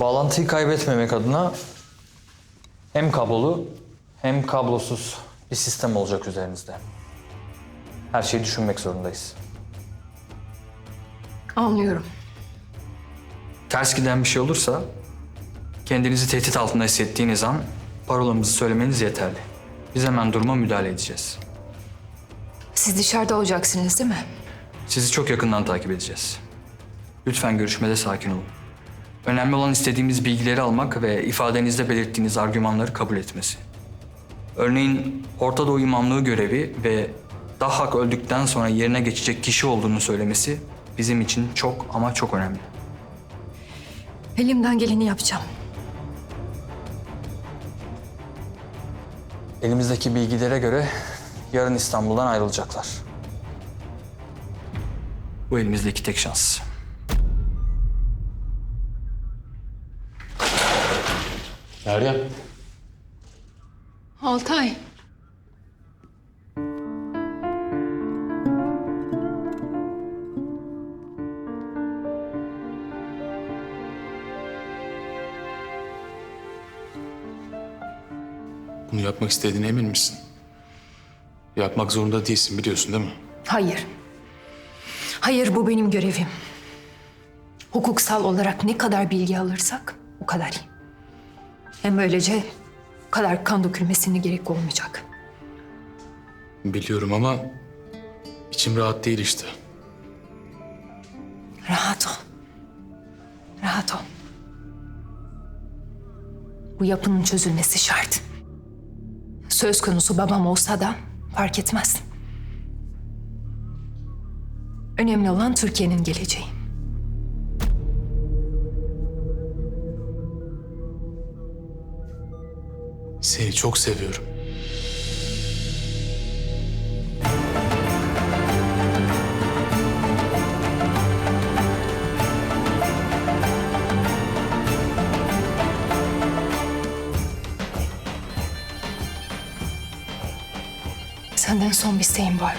Bağlantıyı kaybetmemek adına hem kablolu hem kablosuz bir sistem olacak üzerinizde. Her şeyi düşünmek zorundayız. Anlıyorum. Ters giden bir şey olursa kendinizi tehdit altında hissettiğiniz an parolamızı söylemeniz yeterli. Biz hemen duruma müdahale edeceğiz. Siz dışarıda olacaksınız değil mi? Sizi çok yakından takip edeceğiz. Lütfen görüşmede sakin olun. Önemli olan istediğimiz bilgileri almak ve ifadenizde belirttiğiniz argümanları kabul etmesi. Örneğin Orta Doğu imamlığı görevi ve Dahhak öldükten sonra yerine geçecek kişi olduğunu söylemesi bizim için çok ama çok önemli. Elimden geleni yapacağım. Elimizdeki bilgilere göre yarın İstanbul'dan ayrılacaklar. Bu elimizdeki tek şans. Meryem. Altay. Bunu yapmak istediğine emin misin? Yapmak zorunda değilsin biliyorsun değil mi? Hayır. Hayır bu benim görevim. Hukuksal olarak ne kadar bilgi alırsak o kadar iyi. Hem böylece o kadar kan dökülmesine gerek olmayacak. Biliyorum ama içim rahat değil işte. Rahat ol. Rahat ol. Bu yapının çözülmesi şart. Söz konusu babam olsa da fark etmez. Önemli olan Türkiye'nin geleceği. Seni çok seviyorum. Senden son bir isteğim var.